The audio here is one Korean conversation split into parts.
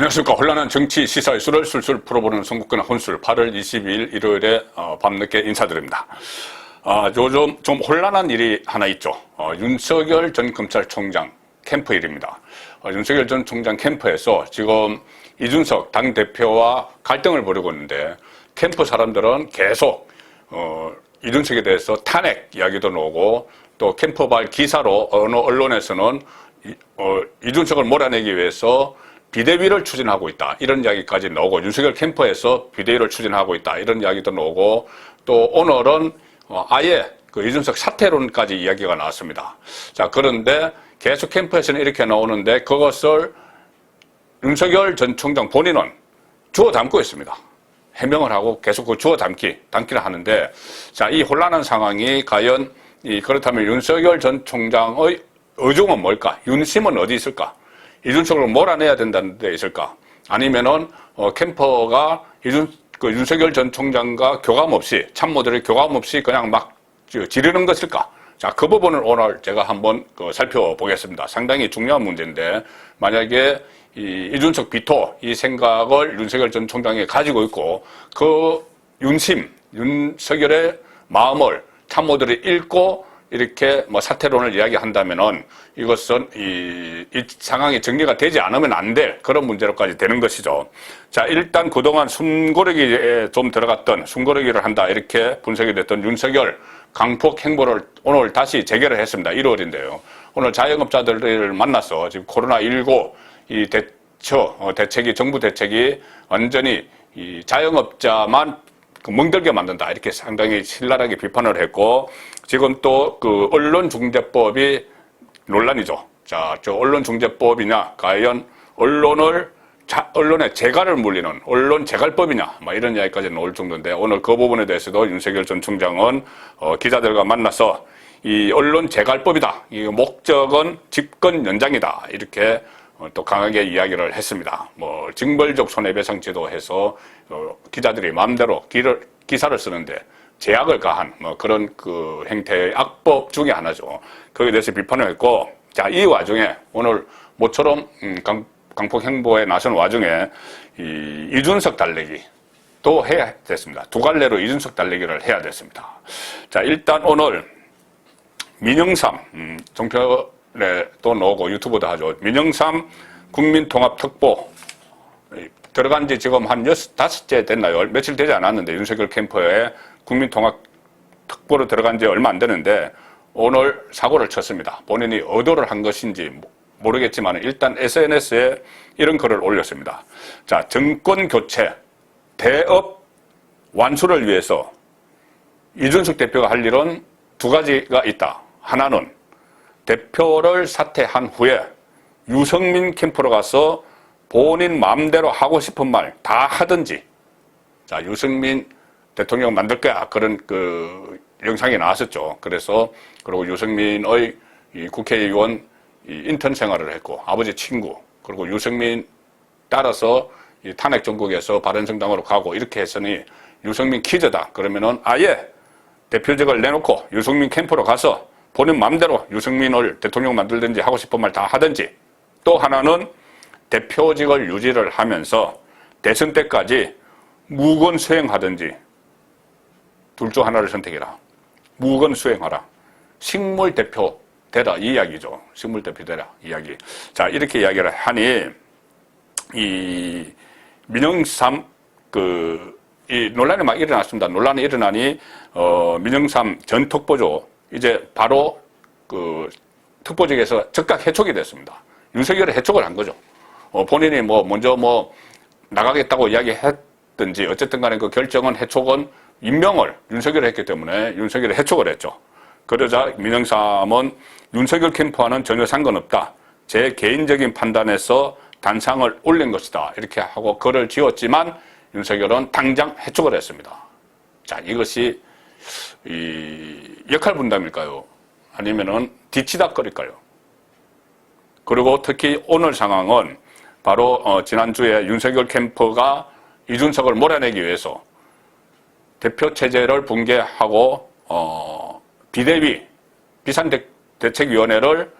안녕하십니까. 혼란한 정치 시사 이슈를 술술 풀어보는 선국권 혼술 8월 22일 일요일에 어, 밤늦게 인사드립니다. 아, 요즘 좀 혼란한 일이 하나 있죠. 어, 윤석열 전 검찰총장 캠프 일입니다. 어, 윤석열 전 총장 캠프에서 지금 이준석 당대표와 갈등을 벌이고 있는데 캠프 사람들은 계속 어, 이준석에 대해서 탄핵 이야기도 나오고 또 캠프발 기사로 어느 언론에서는 이, 어, 이준석을 몰아내기 위해서 비대위를 추진하고 있다. 이런 이야기까지 나오고 윤석열 캠프에서 비대위를 추진하고 있다. 이런 이야기도 나오고 또 오늘은 어, 아예 그 이준석 사퇴론까지 이야기가 나왔습니다. 자, 그런데 계속 캠프에서는 이렇게 나오는데 그것을 윤석열 전 총장 본인은 주워 담고 있습니다. 해명을 하고 계속 그 주워 담기, 담기를 하는데 자, 이 혼란한 상황이 과연 이 그렇다면 윤석열 전 총장의 의중은 뭘까? 윤심은 어디 있을까? 이준석을 몰아내야 된다는 데 있을까? 아니면은 어, 캠퍼가 이준 그 윤석열 전 총장과 교감 없이 참모들의 교감 없이 그냥 막 지- 지르는 것일까? 자, 그 부분을 오늘 제가 한번 그 살펴보겠습니다. 상당히 중요한 문제인데 만약에 이 이준석 비토 이 생각을 윤석열 전 총장이 가지고 있고 그 윤심 윤석열의 마음을 참모들이 읽고 이렇게 뭐 사퇴론을 이야기한다면은 이것은 이, 이 상황이 정리가 되지 않으면 안 될 그런 문제로까지 되는 것이죠. 자, 일단 그동안 숨고르기에 좀 들어갔던 숨고르기를 한다 이렇게 분석이 됐던 윤석열 강폭 행보를 오늘 다시 재개를 했습니다. 1월인데요. 오늘 자영업자들을 만나서 지금 코로나19 이 대처, 어, 대책이, 정부 대책이 완전히 이 자영업자만 그 멍들게 만든다. 이렇게 상당히 신랄하게 비판을 했고, 지금 또 그 언론중재법이 논란이죠. 자, 저 언론중재법이냐, 과연 언론을, 자, 언론의 재갈을 물리는 언론 재갈법이냐, 뭐 이런 이야기까지 나올 정도인데, 오늘 그 부분에 대해서도 윤석열 전 총장은 어, 기자들과 만나서 이 언론 재갈법이다. 이 목적은 집권 연장이다. 이렇게 어, 또 강하게 이야기를 했습니다. 뭐 징벌적 손해배상 제도 해서 어, 기자들이 마음대로 기사를 쓰는데 제약을 가한 뭐 그런 그 행태의 악법 중에 하나죠. 거기에 대해서 비판을 했고 자 이 와중에 오늘 모처럼 음, 강, 강폭 행보에 나선 와중에 이 이준석 달래기 또 해야 됐습니다. 두 갈래로 이준석 달래기를 해야 됐습니다. 자 일단 오늘 민영삼 음, 종편 에도 나오고 유튜브도 하죠. 민영삼 국민통합특보 이, 들어간 지 지금 한 여섯 다섯째 됐나요? 며칠 되지 않았는데 윤석열 캠프에 국민통합특보로 들어간 지 얼마 안 되는데 오늘 사고를 쳤습니다. 본인이 의도를 한 것인지 모르겠지만 일단 SNS에 이런 글을 올렸습니다. 자 정권 교체 대업 완수를 위해서 이준석 대표가 할 일은 두 가지가 있다. 하나는 대표를 사퇴한 후에 유성민 캠프로 가서 본인 마음대로 하고 싶은 말 다 하든지 자 유승민 대통령 만들 거야 그런 그 영상이 나왔었죠. 그래서 그리고 유승민의 이 국회의원 이 인턴 생활을 했고 아버지 친구 그리고 유승민 따라서 이 탄핵 전국에서 바른정당으로 가고 이렇게 했으니 유승민 키즈다 그러면은 아예 대표직을 내놓고 유승민 캠프로 가서 본인 마음대로 유승민을 대통령 만들든지 하고 싶은 말 다 하든지 또 하나는 대표직을 유지를 하면서 대선 때까지 무건 수행하든지 둘 중 하나를 선택해라. 무건 수행하라. 식물 대표 되라 이 이야기죠. 식물 대표 되라 이야기. 자 이렇게 이야기를 하니 이 민영삼 그 이 논란이 막 일어났습니다. 논란이 일어나니 어 민영삼 전 특보죠. 이제 바로 그 특보직에서 즉각 해촉이 됐습니다. 윤석열이 해촉을 한 거죠. 어 본인이 뭐 먼저 뭐 나가겠다고 이야기했든지 어쨌든 간에 그 결정은 해촉은 임명을 윤석열이 했기 때문에 윤석열이 해촉을 했죠. 그러자 민영삼은 윤석열 캠프와는 전혀 상관없다. 제 개인적인 판단에서 단상을 올린 것이다. 이렇게 하고 글을 지웠지만 윤석열은 당장 해촉을 했습니다. 자, 이것이 이 역할 분담일까요? 아니면은 뒤치다거릴까요? 그리고 특히 오늘 상황은 바로 어, 지난주에 윤석열 캠프가 이준석을 몰아내기 위해서 대표 체제를 붕괴하고 어, 비대위 비상대책위원회를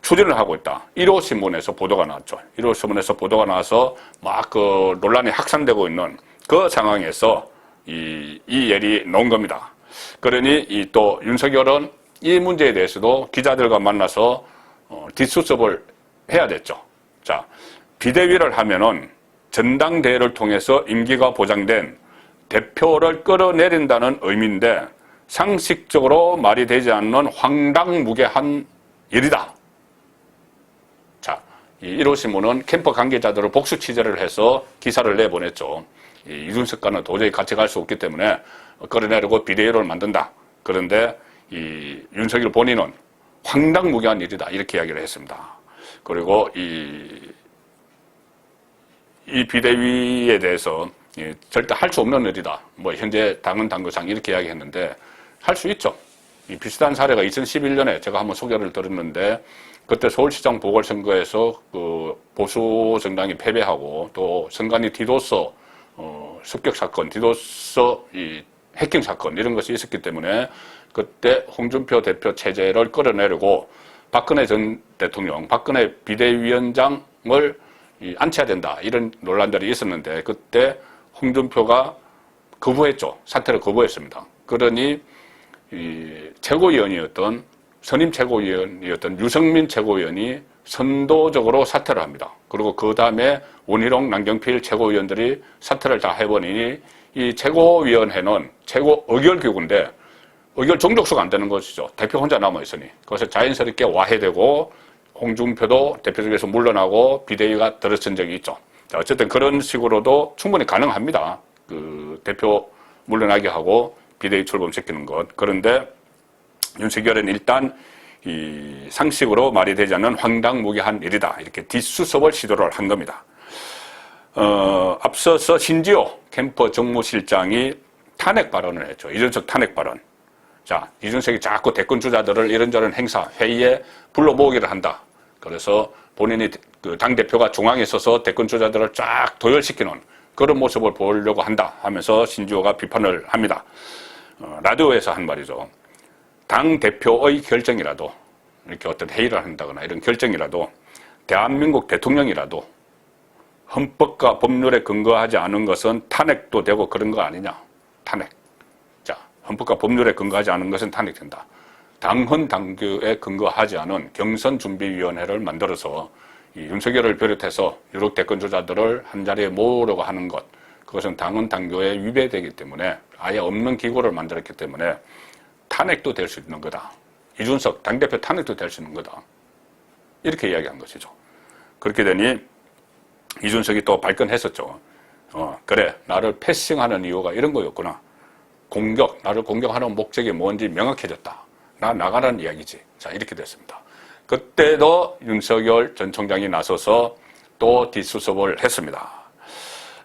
추진을 하고 있다. 1호 신문에서 보도가 나왔죠. 1호 신문에서 보도가 나와서 막 그 논란이 확산되고 있는 그 상황에서 이, 이 예리 나온 겁니다. 그러니 이 또 윤석열은 이 문제에 대해서도 기자들과 만나서 어, 뒷수습을 해야 됐죠. 자, 비대위를 하면은 전당대회를 통해서 임기가 보장된 대표를 끌어내린다는 의미인데 상식적으로 말이 되지 않는 황당무계한 일이다. 자, 이 1호 신문은 캠프 관계자들을 복수 취재를 해서 기사를 내보냈죠. 이 이준석과는 도저히 같이 갈 수 없기 때문에 끌어내리고 비대위를 만든다. 그런데 이 윤석열 본인은 황당무계한 일이다. 이렇게 이야기를 했습니다. 그리고 이, 이 비대위에 대해서 예, 절대 할 수 없는 일이다. 뭐 현재 당은 당구상 이렇게 이야기했는데 할 수 있죠. 이 비슷한 사례가 2011년에 제가 한번 소개를 들었는데 그때 서울시장 보궐선거에서 그 보수 정당이 패배하고 또 선관위 디도서 어, 습격 사건, 디도서 이 해킹 사건 이런 것이 있었기 때문에 그때 홍준표 대표 체제를 끌어내리고 박근혜 전 대통령, 박근혜 비대위원장을 이 안쳐야 된다 이런 논란들이 있었는데 그때 홍준표가 거부했죠. 사퇴를 거부했습니다. 그러니 이 최고위원이었던 선임 최고위원이었던 유승민 최고위원이 선도적으로 사퇴를 합니다. 그리고 그 다음에 원희룡, 남경필 최고위원들이 사퇴를 다 해버리니 이 최고위원회는 최고 의결기구인데 의결 종족수가 안 되는 것이죠. 대표 혼자 남아있으니. 그래서 자연스럽게 와해되고 홍준표도 대표직에서 물러나고 비대위가 들어선 적이 있죠. 자, 어쨌든 그런 식으로도 충분히 가능합니다. 그 대표 물러나게 하고 비대위 출범시키는 것. 그런데 윤석열은 일단 이 상식으로 말이 되지 않는 황당무계한 일이다. 이렇게 뒷수습을 시도를 한 겁니다. 어, 앞서서 신지호 캠프 정무실장이 탄핵 발언을 했죠. 이준석 탄핵 발언. 자, 이준석이 자꾸 대권 주자들을 이런저런 행사, 회의에 불러 모으기를 한다. 그래서 본인이 그 당대표가 중앙에 서서 대권 주자들을 쫙 도열시키는 그런 모습을 보려고 한다 하면서 신지호가 비판을 합니다. 어, 라디오에서 한 말이죠. 당 대표의 결정이라도 이렇게 어떤 회의를 한다거나 이런 결정이라도 대한민국 대통령이라도 헌법과 법률에 근거하지 않은 것은 탄핵도 되고 그런 거 아니냐. 탄핵. 자, 헌법과 법률에 근거하지 않은 것은 탄핵된다. 당헌 당규에 근거하지 않은 경선 준비위원회를 만들어서 이 윤석열을 비롯해서 유력 대권 주자들을 한 자리에 모으려고 하는 것. 그것은 당헌 당규에 위배되기 때문에 아예 없는 기구를 만들었기 때문에 탄핵도 될 수 있는 거다. 이준석 당대표 탄핵도 될 수 있는 거다. 이렇게 이야기한 것이죠. 그렇게 되니 이준석이 또 발끈했었죠. 어, 그래, 나를 패싱하는 이유가 이런 거였구나. 공격, 나를 공격하는 목적이 뭔지 명확해졌다. 나 나가라는 이야기지. 자, 이렇게 됐습니다. 그때도 윤석열 전 총장이 나서서 또 뒷수습을 했습니다.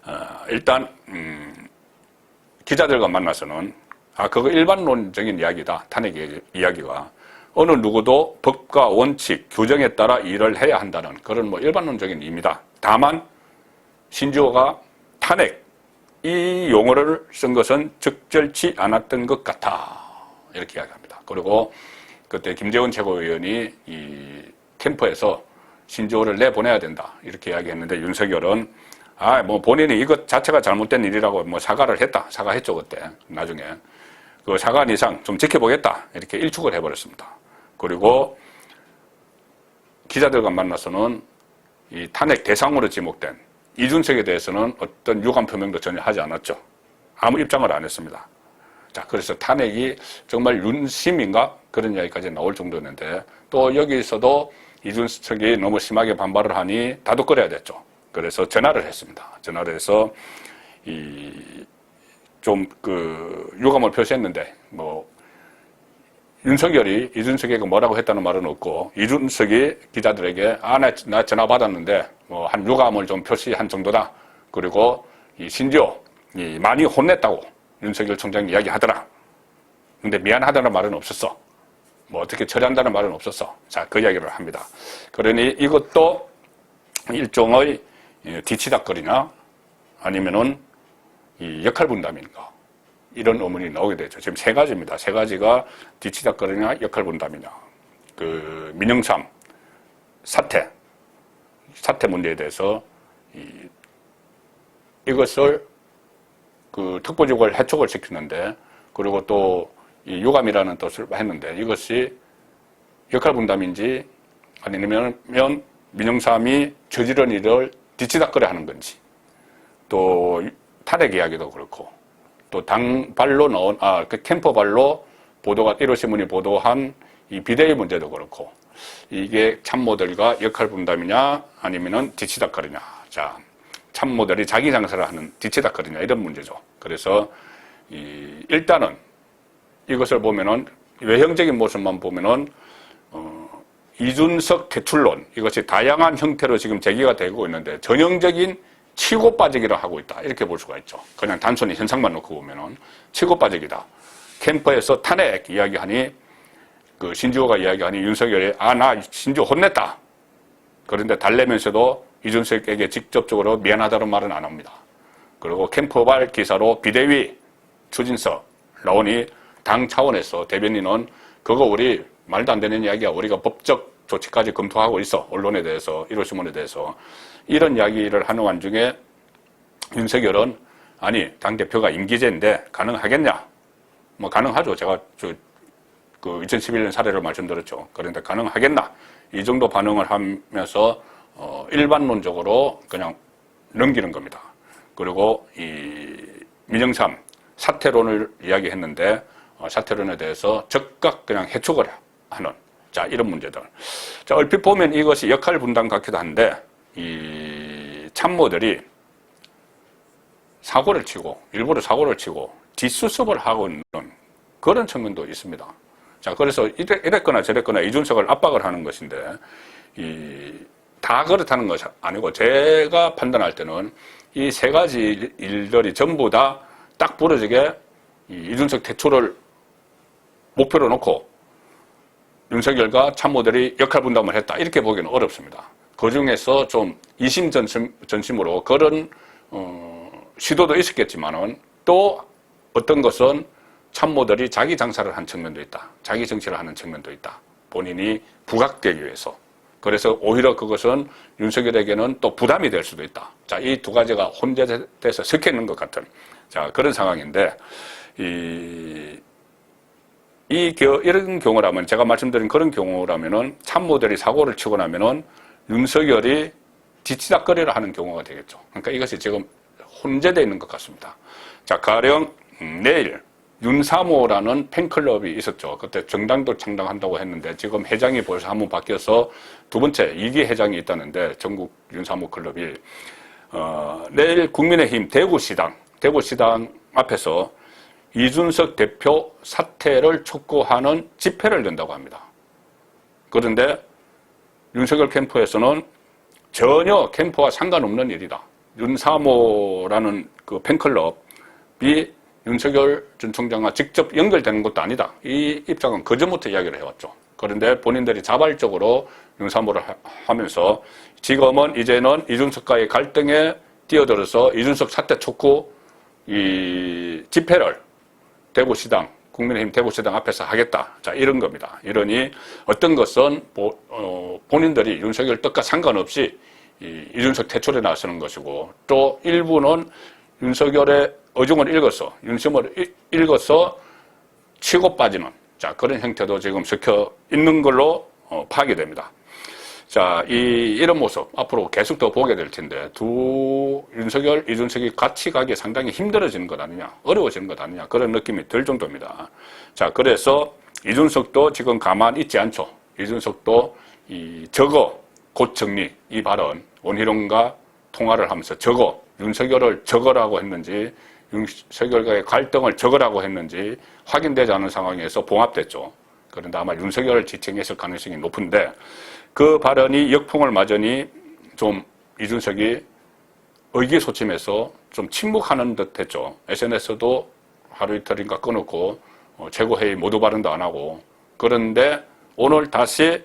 어, 일단, 음, 기자들과 만나서는 아, 그거 일반론적인 이야기다. 탄핵 이야기가. 어느 누구도 법과 원칙, 규정에 따라 일을 해야 한다는 그런 뭐 일반론적인 의미다. 다만, 신지호가 탄핵, 이 용어를 쓴 것은 적절치 않았던 것 같아. 이렇게 이야기합니다. 그리고 그때 김재원 최고위원이 이 캠프에서 신지호를 내보내야 된다. 이렇게 이야기했는데 윤석열은 아, 뭐 본인이 이것 자체가 잘못된 일이라고 뭐 사과를 했다. 사과했죠, 그때. 나중에. 그 사과한 이상 좀 지켜보겠다. 이렇게 일축을 해버렸습니다. 그리고 기자들과 만나서는 이 탄핵 대상으로 지목된 이준석에 대해서는 어떤 유감 표명도 전혀 하지 않았죠. 아무 입장을 안 했습니다. 자, 그래서 탄핵이 정말 윤심인가? 그런 이야기까지 나올 정도였는데 또 여기서도 이준석이 너무 심하게 반발을 하니 다독거려야 됐죠. 그래서 전화를 했습니다. 전화를 해서 이 좀 그 유감을 표시했는데 뭐 윤석열이 이준석에게 뭐라고 했다는 말은 없고 이준석이 기자들에게 아나 나 전화 받았는데 뭐 한 유감을 좀 표시한 정도다. 그리고 이 신지호 이 많이 혼냈다고 윤석열 총장이 이야기하더라. 근데 미안하다는 말은 없었어. 뭐 어떻게 처리한다는 말은 없었어. 자, 그 이야기를 합니다. 그러니 이것도 일종의 뒤치다거리나 아니면은 이 역할 분담인가 이런 의문이 나오게 되죠. 지금 세 가지입니다. 세 가지가 뒤치다거리냐 역할 분담이냐. 그 민영삼 사태, 사태 문제에 대해서 이, 이것을 그 특보적을 해촉을 시키는데 그리고 또 이 유감이라는 뜻을 했는데 이것이 역할 분담인지 아니면 민영삼이 저지른 일을 뒤치다거려 하는 건지 또 탄핵 이야기도 그렇고 또 당발로 나온 아그 캠퍼발로 보도가 1호 신문이 보도한 이 비대위 문제도 그렇고 이게 참모들과 역할 분담이냐 아니면은 뒤치다거리냐 자 참모들이 자기 장사를 하는 뒤치다거리냐 이런 문제죠. 그래서 이 일단은 이것을 보면은 외형적인 모습만 보면은 어, 이준석 퇴출론 이것이 다양한 형태로 지금 제기가 되고 있는데 전형적인 치고 빠지기를 하고 있다 이렇게 볼 수가 있죠. 그냥 단순히 현상만 놓고 보면은 치고 빠지기다. 캠퍼에서 탄핵 이야기하니 그 신주호가 이야기하니 윤석열이 아 나 신주호 혼냈다. 그런데 달래면서도 이준석에게 직접적으로 미안하다는 말은 안 합니다. 그리고 캠퍼발 기사로 비대위 추진서 나오니 당 차원에서 대변인은 그거 우리 말도 안 되는 이야기야. 우리가 법적 조치까지 검토하고 있어. 언론에 대해서, 1호 신문에 대해서. 이런 이야기를 하는 와중에 윤석열은 아니, 당대표가 임기제인데 가능하겠냐? 뭐 가능하죠. 제가 저, 그 2011년 사례를 말씀드렸죠. 그런데 가능하겠나? 이 정도 반응을 하면서 어, 일반론적으로 그냥 넘기는 겁니다. 그리고 이 민영삼 사퇴론을 이야기했는데 어, 사퇴론에 대해서 즉각 그냥 해촉을 하는 자 이런 문제들. 자 얼핏 보면 이것이 역할 분담 같기도 한데 이 참모들이 사고를 치고 일부러 사고를 치고 뒷수습을 하고 있는 그런 측면도 있습니다. 자 그래서 이래, 이랬거나 저랬거나 이준석을 압박을 하는 것인데 이 다 그렇다는 것이 아니고 제가 판단할 때는 이 세 가지 일들이 전부 다 딱 부러지게 이준석 퇴출을 목표로 놓고 윤석열과 참모들이 역할 분담을 했다. 이렇게 보기는 어렵습니다. 그 중에서 좀 이심전심, 으로 그런, 어, 시도도 있었겠지만은 또 어떤 것은 참모들이 자기 장사를 한 측면도 있다. 자기 정치를 하는 측면도 있다. 본인이 부각되기 위해서. 그래서 오히려 그것은 윤석열에게는 또 부담이 될 수도 있다. 자, 이 두 가지가 혼재돼서 섞여 있는 것 같은 자, 그런 상황인데, 이, 이 이런 경우라면 제가 말씀드린 그런 경우라면은 참모들이 사고를 치고 나면은 윤석열이 뒤치다거리를 하는 경우가 되겠죠. 그러니까 이것이 지금 혼재되어 있는 것 같습니다. 자, 가령 음, 내일 윤사모라는 팬클럽이 있었죠. 그때 정당도 창당한다고 했는데 지금 회장이 벌써 한 번 바뀌어서 두 번째 이기 회장이 있다는데 전국 윤사모 클럽이 어, 내일 국민의힘 대구시당 대구시당 앞에서 이준석 대표 사퇴를 촉구하는 집회를 연다고 합니다. 그런데 윤석열 캠프에서는 전혀 캠프와 상관없는 일이다. 윤사모라는 그 팬클럽이 윤석열 전 총장과 직접 연결되는 것도 아니다. 이 입장은 그전부터 이야기를 해왔죠. 그런데 본인들이 자발적으로 윤사모를 하면서 지금은 이제는 이준석과의 갈등에 뛰어들어서 이준석 사퇴 촉구 이 집회를 대구시당, 국민의힘 대구시당 앞에서 하겠다. 자, 이런 겁니다. 이러니 어떤 것은 보, 어, 본인들이 윤석열 뜻과 상관없이 이, 이준석 퇴출에 나서는 것이고 또 일부는 윤석열의 어중을 읽어서 윤심을 읽어서 치고 빠지는 자 그런 형태도 지금 섞여 있는 걸로 어, 파악이 됩니다. 자, 이, 이런 모습 앞으로 계속 더 보게 될 텐데 두 윤석열, 이준석이 같이 가기 상당히 힘들어지는 것 아니냐, 어려워지는 것 아니냐 그런 느낌이 들 정도입니다. 자, 그래서 이준석도 지금 가만히 있지 않죠. 이준석도 이 저거 곧 정리 이 발언 원희룡과 통화를 하면서 저거 윤석열을 적어라고 했는지 윤석열과의 갈등을 적으라고 했는지 확인되지 않은 상황에서 봉합됐죠. 그런데 아마 윤석열을 지칭했을 가능성이 높은데 그 발언이 역풍을 맞으니 좀 이준석이 의기소침해서 좀 침묵하는 듯 했죠. SNS도 하루 이틀인가 끊었고, 어, 최고회의 모두 발언도 안 하고, 그런데 오늘 다시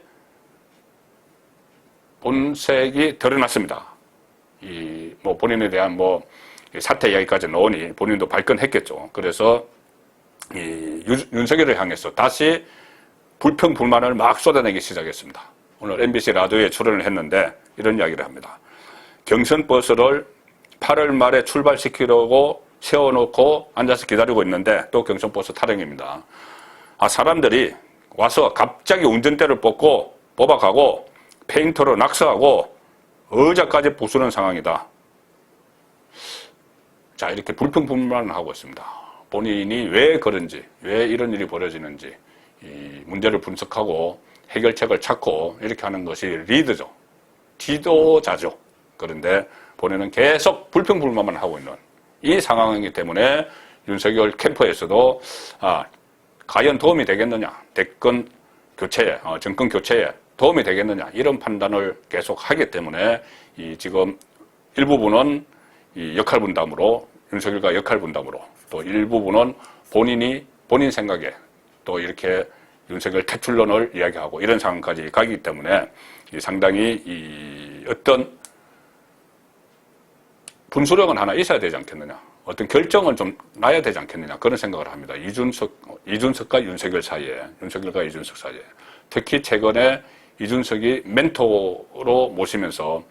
본색이 드러났습니다. 이, 뭐 본인에 대한 뭐 사태 이야기까지 나오니 본인도 발끈했겠죠. 그래서 이 윤석열을 향해서 다시 불평, 불만을 막 쏟아내기 시작했습니다. 오늘 MBC 라디오에 출연을 했는데 이런 이야기를 합니다. 경선 버스를 8월 말에 출발시키려고 세워놓고 앉아서 기다리고 있는데 또 경선 버스 타령입니다. 아, 사람들이 와서 갑자기 운전대를 뽑고 뽑아가고 페인터로 낙서하고 의자까지 부수는 상황이다. 자, 이렇게 불평불만을 하고 있습니다. 본인이 왜 그런지, 왜 이런 일이 벌어지는지, 이 문제를 분석하고 해결책을 찾고 이렇게 하는 것이 리드죠. 지도자죠. 그런데 본인은 계속 불평불만만 하고 있는 이 상황이기 때문에 윤석열 캠프에서도 아, 과연 도움이 되겠느냐, 대권 교체에, 어, 정권 교체에 도움이 되겠느냐 이런 판단을 계속 하기 때문에 이 지금 일부분은 이 역할 분담으로 윤석열과 역할 분담으로 또 일부분은 본인이 본인 생각에 또 이렇게 윤석열 퇴출론을 이야기하고 이런 상황까지 가기 때문에 이 상당히 이 어떤 분수령은 하나 있어야 되지 않겠느냐. 어떤 결정은 좀 나야 되지 않겠느냐. 그런 생각을 합니다. 이준석, 이준석과 윤석열 사이에, 윤석열과 이준석 사이에. 특히 최근에 이준석이 멘토로 모시면서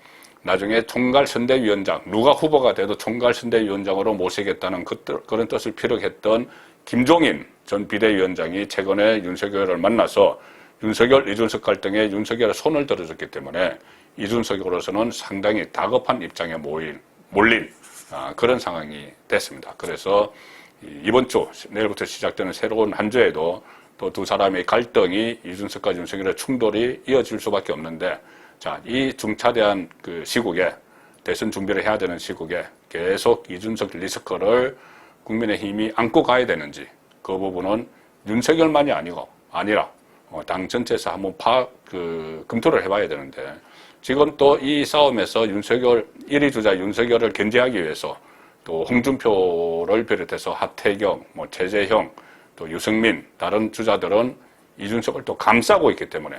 나중에 총괄선대위원장, 누가 후보가 돼도 총괄선대위원장으로 모시겠다는 그, 뜻- 그런 뜻을 피력했던 김종인 전 비대위원장이 최근에 윤석열을 만나서 윤석열, 이준석 갈등에 윤석열의 손을 들어줬기 때문에 이준석으로서는 상당히 다급한 입장에 모인, 몰린 아, 그런 상황이 됐습니다. 그래서 이- 이번 주 내일부터 시작되는 새로운 한 주에도 또 두 사람의 갈등이 이준석과 윤석열의 충돌이 이어질 수밖에 없는데 자, 이 중차대한 그 시국에 대선 준비를 해야 되는 시국에 계속 이준석 리스크를 국민의힘이 안고 가야 되는지 그 부분은 윤석열만이 아니고 아니라 어, 당 전체에서 한번 파, 그, 검토를 해봐야 되는데 지금 또 이 싸움에서 윤석열 1위 주자 윤석열을 견제하기 위해서 또 홍준표를 비롯해서 하태경, 뭐 최재형, 또 유승민 다른 주자들은 이준석을 또 감싸고 있기 때문에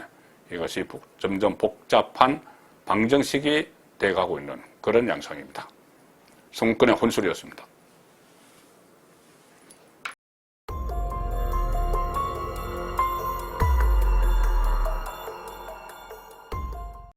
이것이 복- 점점 복잡한 방정식이 돼가고 있는 그런 양상입니다. 송권의 혼술이었습니다.